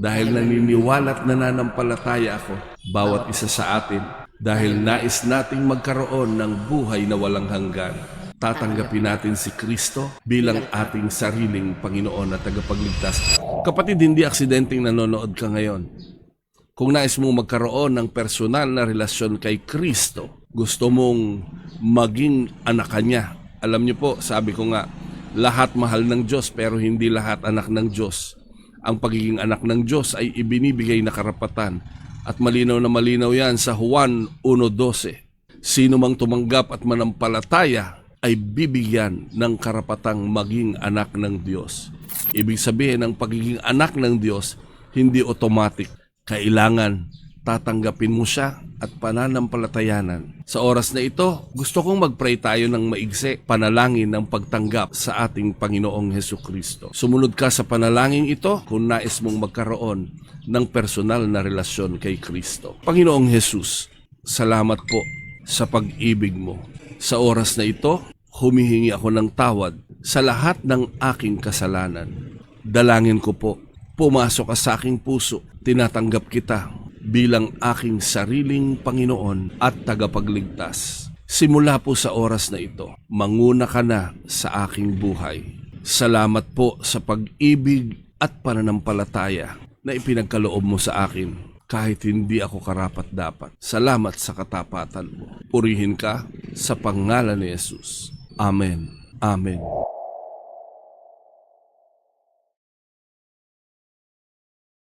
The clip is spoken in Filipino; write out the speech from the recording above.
dahil naniniwala at nananampalataya ako bawat isa sa atin dahil nais nating magkaroon ng buhay na walang hanggan. Tatanggapin natin si Kristo bilang ating sariling Panginoon at tagapagligtas. Kapatid, hindi aksidenteng nanonood ka ngayon. Kung nais mong magkaroon ng personal na relasyon kay Kristo, gusto mong maging anak niya. Alam niyo po, sabi ko nga, lahat mahal ng Diyos pero hindi lahat anak ng Diyos. Ang pagiging anak ng Diyos ay ibinibigay na karapatan at malinaw na malinaw yan sa Juan 1.12. Sino mang tumanggap at manampalataya ay bibigyan ng karapatang maging anak ng Diyos. Ibig sabihin, ang pagiging anak ng Diyos hindi automatic. Kailangan tatanggapin mo siya at pananampalatayanan. Sa oras na ito, gusto kong mag-pray tayo ng maigsi, panalangin ng pagtanggap sa ating Panginoong Heso Kristo. Sumunod ka sa panalangin ito kung nais mong magkaroon ng personal na relasyon kay Kristo. Panginoong Jesus, salamat po sa pag-ibig mo. Sa oras na ito, humihingi ako ng tawad sa lahat ng aking kasalanan. Dalangin ko po, pumasok ka sa aking puso, tinatanggap kita bilang aking sariling Panginoon at tagapagligtas. Simula po sa oras na ito, manguna ka na sa aking buhay. Salamat po sa pag-ibig at pananampalataya na ipinagkaloob mo sa akin kahit hindi ako karapat dapat. Salamat sa katapatan mo. Purihin ka sa pangalan ni Jesus. Amen. Amen.